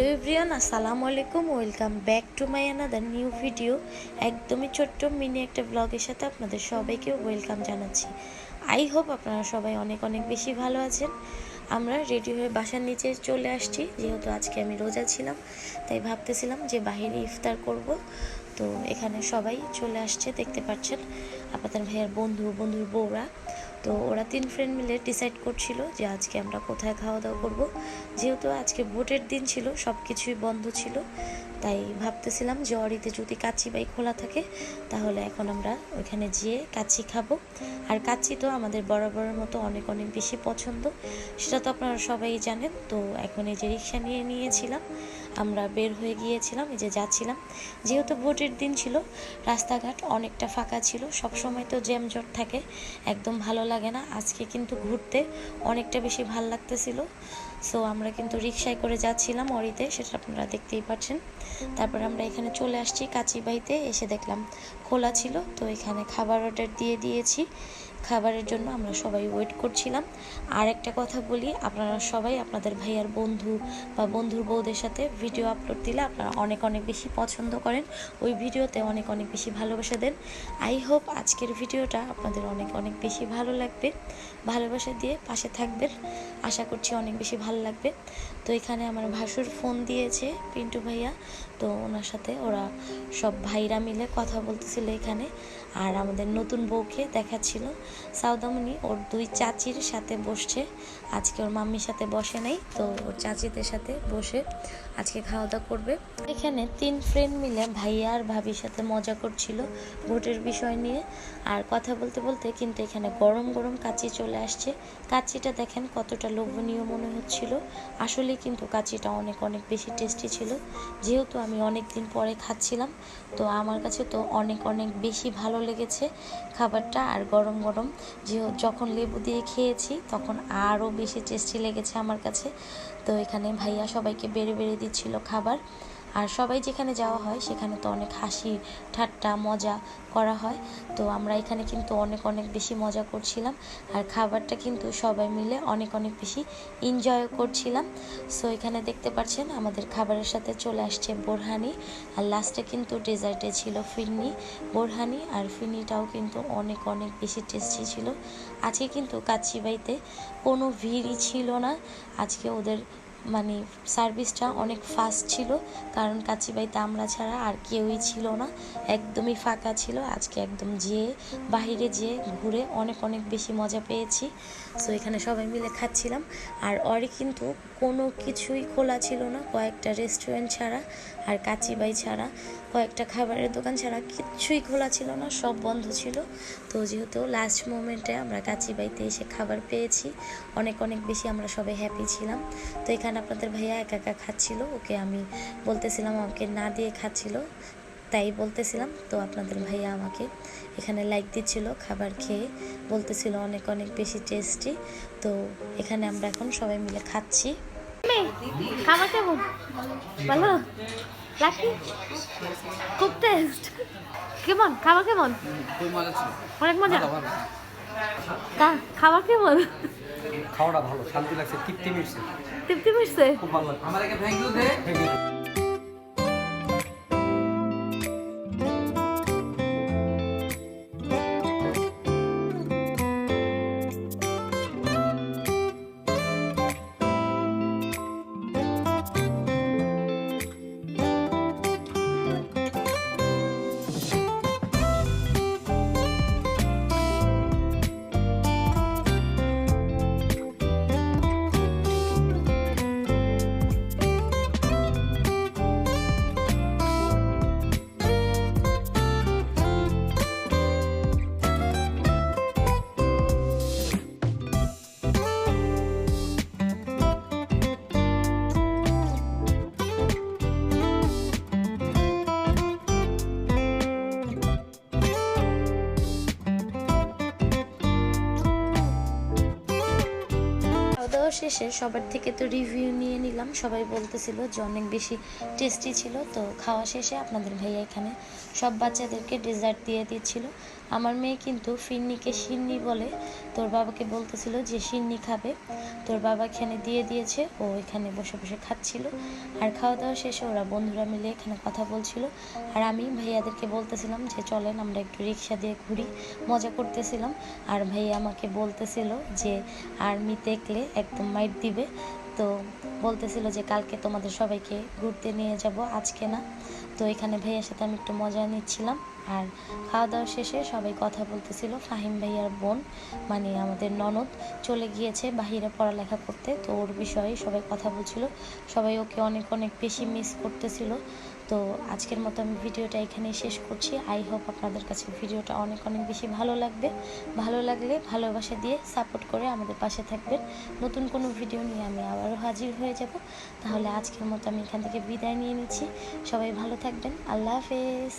Hello everyone আসসালামু আলাইকুম। Welcome back to my another new video একদমই ছোট্ট মিনি একটা ব্লগের সাথে আপনাদের সবাইকে ওয়েলকাম জানাচ্ছি। আই হোপ আপনারা সবাই অনেক অনেক বেশি ভালো আছেন। আমরা রেডি হয়ে বাসার নিচে চলে আসছি, যেহেতু আজকে আমি রোজা ছিলাম, তাই ভাবতেছিলাম যে বাহিরে ইফতার করব। তো এখানে সবাই চলে আসছে, দেখতে পাচ্ছেন আপনাদের ভাইয়ের বন্ধু, বন্ধুর বউরা। তো ওরা তিন ফ্রেন্ড মিলে ডিসাইড করছিল যে আজকে আমরা কোথায় খাওয়া দাওয়া করব। যেহেতু আজকে ভোটের দিন ছিল সব কিছুই বন্ধ ছিল, তাই ভাবতেছিলাম যে অরিতে যদি কাচ্চি বাই খোলা থাকে, তাহলে এখন আমরা ওইখানে যেয়ে কাচ্চি খাব। আর কাচ্চি তো আমাদের বরাবরের মতো অনেক অনেক বেশি পছন্দ, সেটা তো আপনারা সবাই জানেন। তো এখন এই যে রিক্সা নিয়ে নিয়েছিলাম আমরা বের হয়ে গিয়েছিলাম, এই যে যাচ্ছিলাম। যেহেতু ভোটের দিন ছিল, রাস্তাঘাট অনেকটা ফাঁকা ছিল সব সময় তো জ্যামজট থাকে, একদম ভালো লাগে না। আজকে কিন্তু ঘুরতে অনেকটা বেশি ভালো লাগতেছিল। সো আমরা কিন্তু রিক্সায় করে যাচ্ছিলাম অরিতে, সেটা আপনারা দেখতেই পাচ্ছেন। তারপর আমরা এখানে চলে আসছি কাচিবাইতে, এসে দেখলাম খোলা ছিল, তো এখানে খাবার অর্ডার দিয়ে দিয়েছি। খাবারের জন্য আমরা সবাই ওয়েট করছিলাম। আর একটা কথা বলি, আপনারা সবাই, আপনাদের ভাইয়ার বন্ধু বা বন্ধুর বউদের সাথে ভিডিও আপলোড দিলে আপনারা অনেক অনেক বেশি পছন্দ করেন। ওই ভিডিওতে অনেক অনেক বেশি ভালোবাসা দেন। আই হোপ আজকের ভিডিওটা আপনাদের অনেক অনেক বেশি ভালো লাগবে। ভালোবাসা দিয়ে পাশে থাকবেন। আশা করছি অনেক বেশি ভালো লাগবে। তো এখানে আমার ভাসুর ফোন দিয়েছে, পিন্টু ভাইয়া। তো ওনার সাথে ওরা সব ভাইরা মিলে কথা বলতেছিল। এখানে। আর আমাদের নতুন বউকে দেখাচ্ছিল। সাউদামনি, ওর দুই চাচির সাথে বসছে। আজকে ওর মাম্মির সাথে বসে নাই, তো ওর চাচিদের সাথে বসে আজকে খাওয়া দাওয়া করবে। এখানে তিন ফ্রেন্ড মিলে ভাইয়া আর ভাবির সাথে মজা করছিল ভোটের বিষয় নিয়ে। আর কথা বলতে বলতে কিন্তু এখানে গরম গরম কাচি চলে আসছে। কাচিটা দেখেন কতটা লোভনীয় মনে হচ্ছিল। আসলে কিন্তু কাচিটা অনেক অনেক বেশি টেস্টি ছিল। যেহেতু আমি অনেক দিন পরে খাচ্ছিলাম, তো আমার কাছে তো অনেক অনেক বেশি ভালো লেগেছে খাবারটা আর গরম গরম। যে যখন লেবু দিয়ে খেয়েছি, তখন আরও বেশি টেস্টি লেগেছে আমার কাছে। তো এখানে ভাইয়া সবাইকে বেড়ে বেড়ে দিচ্ছিল খাবার। আর সবাই যেখানে যাওয়া হয়, সেখানে তো অনেক হাসি, ঠাট্টা, মজা করা হয়। তো আমরা এখানে কিন্তু অনেক অনেক বেশি মজা করছিলাম। আর খাবারটা কিন্তু সবাই মিলে অনেক অনেক বেশি এনজয় করছিলাম। সো এখানে দেখতে পাচ্ছেন, আমাদের খাবারের সাথে চলে আসছে বোরহানি। আর লাস্টে কিন্তু ডেজার্টে ছিল ফিরনি, বোরহানি। আর ফিরনিটাও কিন্তু অনেক অনেক বেশি টেস্টি ছিল। আজকে কিন্তু কাচ্চিবাইতে কোনো ভিড়ই ছিল না। আজকে ওদের মানে সার্ভিসটা অনেক ফাস্ট ছিল, কারণ কাচিবাইতে আমরা ছাড়া আর কেউই ছিল না, একদমই ফাঁকা ছিল। আজকে একদম যেয়ে বাইরে যেয়ে ঘুরে অনেক অনেক বেশি মজা পেয়েছি। সো এখানে সবাই মিলে খাচ্ছিলাম। আর অরি কিন্তু কোনো কিছুই খোলা ছিল না, কয়েকটা রেস্টুরেন্ট ছাড়া আর কাচিবাই ছাড়া, কয়েকটা খাবারের দোকান ছাড়া কিচ্ছুই খোলা ছিল না, সব বন্ধ ছিল। তো যেহেতু লাস্ট মোমেন্টে আমরা কাচিবাইতে এসে খাবার পেয়েছি, অনেক অনেক বেশি আমরা সবাই হ্যাপি ছিলাম। তো এখানে আপনাদের ভাইয়া একা একা খাচ্ছিল ওকে আমি বলতেছিলাম আমাকে না দিয়ে খাচ্ছিল তাই বলতেছিলাম তো আপনাদের ভাইয়া আমাকে এখানে লাইক দিচ্ছিল খাবার খেয়ে বলতেছিল অনেক অনেক বেশি টেস্টি তো এখানে আমরা এখন সবাই মিলে খাচ্ছি। খাবার কেমন? ভালো? লাকি? খুব টেস্ট কেমন? খাবার কেমন? মজা ছিল। অনেক মজা? খাবার কেমন? খাওয়াটা ভালো শান্তি লাগছে তৃপ্তি মিশছে তৃপ্তি মিশছে খুব ভালো লাগছে। আমার থ্যাংক ইউ দে। শেষে সবার থেকে তো রিভিউ নিয়ে নিলাম। সবাই বলতেছিল যে অনেক বেশি টেস্টি ছিল, তো খাওয়া শেষে আপনাদের ভাইয়া এখানে সব বাচ্চাদেরকে ডেজার্ট দিয়ে দিচ্ছিল। আমার মেয়ে কিন্তু ফিন্নিকে সিন্নি বলে। তোর বাবাকে বলতেছিল যে সিন্নি খাবে। তোর বাবা এখানে দিয়ে দিয়েছে, ও এখানে বসে বসে খাচ্ছিল। আর খাওয়া দাওয়া শেষে ওরা বন্ধুরা মিলে এখানে কথা বলছিল। আর আমি ভাইয়াদেরকে বলতেছিলাম যে, চলেন আমরা একটু রিক্সা দিয়ে ঘুরি। মজা করতেছিলাম। আর ভাইয়া আমাকে বলতেছিল যে আর্মি দেখলে একদম মাইট দিবে। তো বলতেছিল যে কালকে তোমাদের সবাইকে ঘুরতে নিয়ে যাব, আজকে না। তো এখানে ভাইয়ার সাথে আমি একটু মজা নিচ্ছিলাম। আর খাওয়া দাওয়া শেষে সবাই কথা বলতেছিল, ফাহিম ভাইয়ার বোন মানে আমাদের ননদ, চলে গিয়েছে বাহিরে পড়ালেখা করতে। তো ওর বিষয়ে সবাই কথা বলছিল। সবাই ওকে অনেক অনেক বেশি মিস করতেছিল। তো আজকের মতো আমি ভিডিওটা এখানেই শেষ করছি। আই হোপ আপনাদের কাছে ভিডিওটা অনেক অনেক বেশি ভালো লাগবে। ভালো লাগলে ভালোবাসা দিয়ে সাপোর্ট করে আমাদের পাশে থাকবেন। নতুন কোনো ভিডিও নিয়ে আমি আবারও হাজির হয়ে যাব। তাহলে আজকের মতো আমি এখান থেকে বিদায় নিয়ে নিচ্ছি। সবাই ভালো থাকবেন। আল্লাহ হাফেজ।